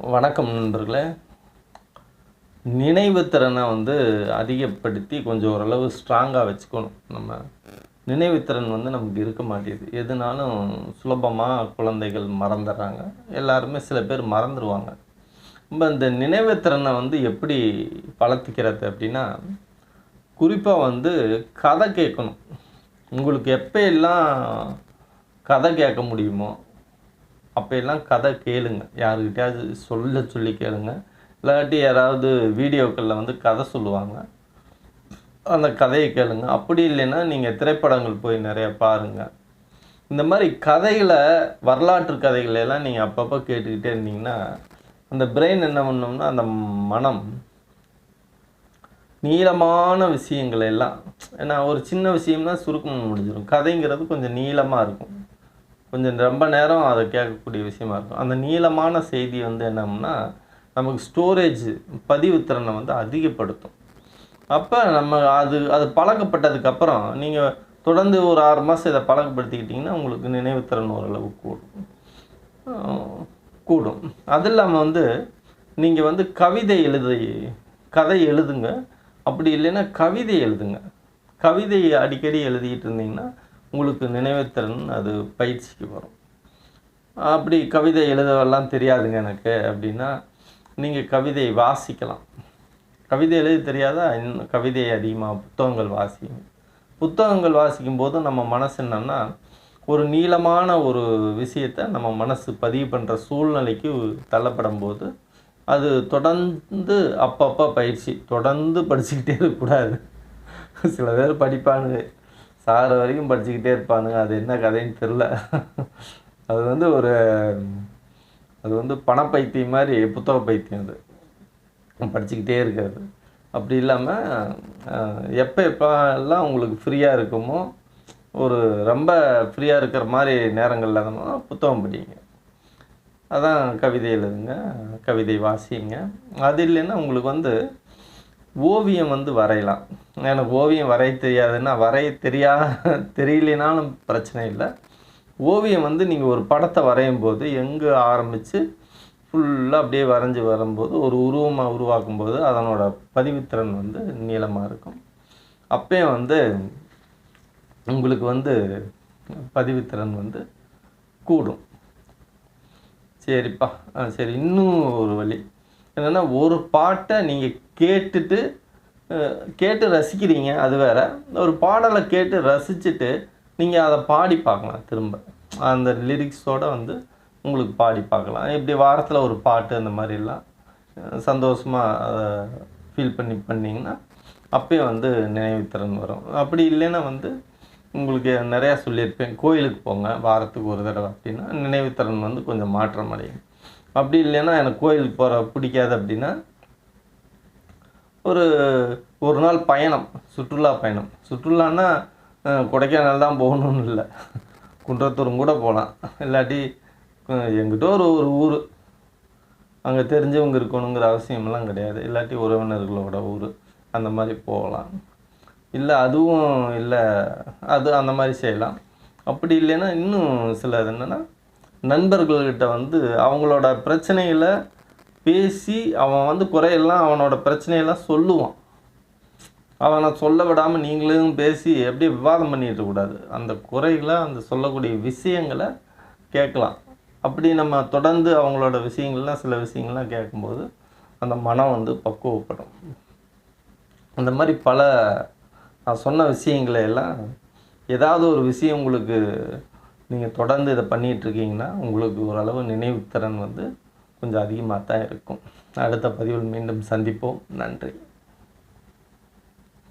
வணக்கம் நண்பர்களே. நினைவு திறனை வந்து அதிகப்படுத்தி கொஞ்சம் ஓரளவு ஸ்ட்ராங்காக வச்சுக்கணும். நம்ம நினைவுத்திறன் வந்து நமக்கு இருக்க மாட்டேங்குது. எதுனாலும் சுலபமாக குழந்தைகள் மறந்துடுறாங்க. எல்லாருமே சில பேர் மறந்துடுவாங்க நம்ம இந்த நினைவுத்திறனை வந்து எப்படி வளர்த்திக்கிறது அப்படின்னா குறிப்பாக வந்து கதை கேட்கணும். உங்களுக்கு எப்போ எல்லாம் கதை கேட்க முடியுமோ அப்போ எல்லாம் கதை கேளுங்க. யாருக்கிட்டையாவது சொல்ல சொல்லி கேளுங்க. இல்லாட்டி யாராவது வீடியோக்களில் வந்து கதை சொல்லுவாங்க. அந்த கதையை கேளுங்க. அப்படி இல்லைன்னா நீங்கள் திரைப்படங்கள் போய் நிறைய பாருங்கள் இந்த மாதிரி கதைகளை வரலாற்று கதைகளையெல்லாம் நீங்கள் அப்பப்போ கேட்டுக்கிட்டே இருந்தீங்கன்னா அந்த பிரெயின் என்ன பண்ணோம்னா அந்த மனம் நீளமான விஷயங்கள் எல்லாம் ஏன்னா ஒரு சின்ன விஷயம்னா சுருக்கம் முடிஞ்சிடும் கதைங்கிறது கொஞ்சம் நீளமாக இருக்கும். கொஞ்சம் ரொம்ப நேரம் அதை கேட்கக்கூடிய விஷயமா இருக்கும். அந்த நீளமான செய்தி வந்து என்னம்னா நமக்கு ஸ்டோரேஜ் பதிவுத்திறனை வந்து அதிகப்படுத்தும். அப்போ நம்ம அது அது பழக்கப்பட்டதுக்கப்புறம் நீங்கள் தொடர்ந்து ஒரு ஆறு மாதம் இதை பழக்கப்படுத்திக்கிட்டிங்கன்னா உங்களுக்கு நினைவுத்திறன் ஓரளவு கூடும். கூடும். அது இல்லாமல் வந்து நீங்கள் வந்து கவிதை எழுதி கதை எழுதுங்க. அப்படி இல்லைன்னா கவிதை எழுதுங்க. கவிதை அடிக்கடி எழுதிக்கிட்டு இருந்தீங்கன்னா உங்களுக்கு நினைவுத்திறன் அது பயிற்சிக்கு வரும். அப்படி கவிதை எழுதவெல்லாம் தெரியாதுங்க எனக்கு அப்படின்னா நீங்கள் கவிதை வாசிக்கலாம். கவிதை எழுத தெரியாதா? இன்னும் கவிதையை அதிகமாக புத்தகங்கள் வாசிங்க புத்தகங்கள் வாசிக்கும் போது நம்ம மனசு என்னென்னா ஒரு நீளமான ஒரு விஷயத்தை நம்ம மனசு பதிவு பண்ணுற சூழ்நிலைக்கு தள்ளப்படும் போது அது தொடர்ந்து அப்பப்போ பயிற்சி தொடர்ந்து படிச்சுக்கிட்டே இருக்கக்கூடாது. சில பேர் படிப்பானுங்க. சாகிற வரைக்கும் படிச்சுக்கிட்டே இருப்பானுங்க. அது என்ன கதைன்னு தெரில அது வந்து ஒரு அது வந்து பணப்பைத்தியம் மாதிரி புத்தக பைத்தியம் அது. படிச்சுக்கிட்டே இருக்காது அப்படி இல்லாமல் எப்போ எப்போல்லாம் உங்களுக்கு ஃப்ரீயாக இருக்குமோ ஒரு ரொம்ப ஃப்ரீயாக இருக்கிற மாதிரி நேரங்களில் நம்ம புத்தகம் படிங்க. அதான் கவிதை எழுதுங்க கவிதை வாசிங்க. அது இல்லைன்னா உங்களுக்கு வந்து ஓவியம் வந்து வரையலாம். எனக்கு ஓவியம் வரைய தெரியாதுன்னா வரைய தெரியா தெரியலனாலும் பிரச்சனை இல்லை. ஓவியம் வந்து நீங்கள் ஒரு படத்தை வரையும் போது எங்கே ஆரம்பித்து ஃபுல்லாக அப்படியே வரைஞ்சி வரும்போது ஒரு உருவமாக உருவாக்கும் போது அதனோட பதிவுத்திறன் வந்து நீளமாக இருக்கும். அப்பயும் வந்து உங்களுக்கு வந்து பதிவுத்திறன் வந்து கூடும். சரிப்பா. ஆ சரி இன்னும் ஒரு வழி. என்னென்னா ஒரு பாட்டை நீங்கள் கேட்டுட்டு கேட்டு ரசிக்கிறீங்க அது வேற. ஒரு பாடலை கேட்டு ரசிச்சுட்டு நீங்கள் அதை பாடி பார்க்கலாம் திரும்ப. அந்த லிரிக்ஸோடு வந்து உங்களுக்கு பாடி பார்க்கலாம். இப்படி வாரத்தில் ஒரு பாட்டு அந்த மாதிரிலாம் சந்தோஷமாக அதை ஃபீல் பண்ணி பண்ணிங்கன்னா அப்பயும் வந்து நினைவுத்திறன் வரும். அப்படி இல்லைன்னா வந்து உங்களுக்கு நிறையா சொல்லியிருப்பேன். கோயிலுக்கு போங்க வாரத்துக்கு ஒரு தடவை அப்படின்னா நினைவுத்திறன் வந்து கொஞ்சம் மாற்றம் அடையும். அப்படி இல்லைன்னா எனக்கு கோயிலுக்கு போகிற பிடிக்காது அப்படின்னா ஒரு ஒரு நாள் பயணம் சுற்றுலா பயணம். சுற்றுலான்னா கொடைக்கானல் தான் போகணும்னு இல்லை. குன்றத்தூரும் கூட போகலாம் இல்லாட்டி எங்கிட்ட ஒரு ஒரு ஊர். அங்கே தெரிஞ்சவங்க இருக்கணுங்கிற அவசியமெல்லாம் கிடையாது. இல்லாட்டி உறவினர்களோட ஊர். அந்த மாதிரி போகலாம். இல்லை அதுவும் இல்லை. அது அந்த மாதிரி செய்யலாம். அப்படி இல்லைன்னா இன்னும் சிலது என்னென்னா நண்பர்கள்கிட்ட வந்து அவங்களோட பிரச்சனையில் பேசி அவன் வந்து குறையெல்லாம் அவனோட பிரச்சனையெல்லாம் சொல்லுவான். அவனை சொல்ல விடாமல் நீங்களும் பேசி அப்படியே விவாதம் பண்ணிட்டு கூடாது. அந்த குறைகளை அந்த சொல்லக்கூடிய விஷயங்களை கேட்கலாம். அப்படி நம்ம தொடர்ந்து அவங்களோட விஷயங்கள்லாம் சில விஷயங்கள்லாம் கேட்கும்போது அந்த மனம் வந்து பக்குவப்படும். அந்த மாதிரி பல நான் சொன்ன விஷயங்களை எல்லாம் ஏதாவது ஒரு விஷயம் உங்களுக்கு நீங்கள் தொடர்ந்து இதை பண்ணிகிட்ருக்கீங்கன்னா உங்களுக்கு ஓரளவு நினைவுத்திறன் வந்து கொஞ்சம் அதிகமாக தான் இருக்கும். அடுத்த பதிவில் மீண்டும் சந்திப்போம். நன்றி.